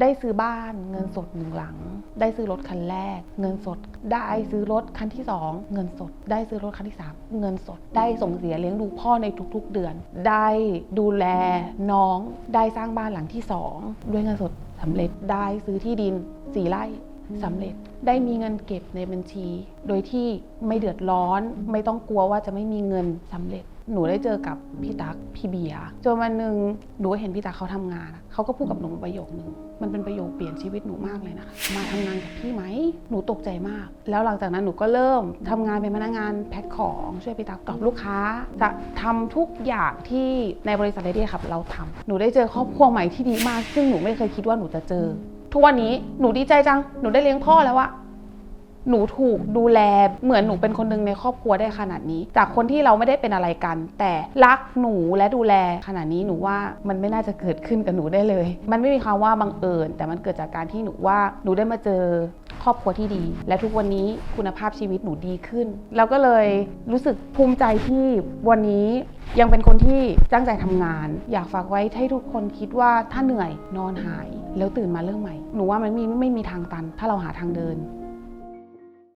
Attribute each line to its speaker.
Speaker 1: ได้ซื้อบ้านเงินสดหนึ่งหลัง ได้ซื้อรถคันแรก เงินสด ได้ซื้อรถคันที่สองเงินสด ได้ซื้อรถคันที่สามเงินสด ได้ส่งเสียเลี้ยงดูพ่อในทุกๆเดือน ได้ดูแลน้อง ได้สร้างบ้านหลังที่สองด้วยเงินสดสำเร็จ ได้ซื้อที่ดินสี่ไร่สำเร็จได้มีเงินเก็บในบัญชี โดยที่ไม่เดือดร้อน ไม่ต้องกลัวว่าจะไม่มีเงินสำเร็จ หนูได้เจอกับพี่ตั๊กพี่เบียร์จนวันหนึ่งหนูเห็นพี่ตั๊กเขาทำงานเขาก็พูดกับหนูประโยคนึงมันเป็นประโยคเปลี่ยนชีวิตหนูมากเลยนะคะมาทำงานกับพี่ไหมหนูตกใจมาก แล้วหลังจากนั้นหนูก็เริ่มทำงานเป็นพนักงานแพ็คของช่วยพี่ตั๊กตอบลูกค้า จะทำทุกอย่างที่ในบริษัทเรดี้ครับเราทำหนูได้เจอครอบครัวใหม่ที่ดีมาก ซึ่งหนูไม่เคยคิดว่าหนูจะเจอ ทุกวันนี้หนูดีใจจังหนูได้เลี้ยงพ่อแล้วอะ หนูถูกดูแลเหมือนหนูเป็นคนหนึ่งในครอบครัวได้ขนาดนี้ จากคนที่เราไม่ได้เป็นอะไรกัน แต่รักหนูและดูแลขนาดนี้หนูว่ามันไม่น่าจะเกิดขึ้นกับหนูได้เลย มันไม่มีคำว่าบังเอิญ แต่มันเกิดจากการที่หนูว่าหนูได้มาเจอครอบครัวที่ดี และทุกวันนี้คุณภาพชีวิตหนูดีขึ้นแล้วก็เลยรู้สึกภูมิใจที่วันนี้ยังเป็นคนที่ตั้งใจทำงาน อยากฝากไว้ให้ทุกคนคิดว่าถ้าเหนื่อยนอนหาย แล้วตื่นมาเรื่องใหม่ หนูว่ามันมีไม่มีทางตัน ถ้าเราหาทางเดิน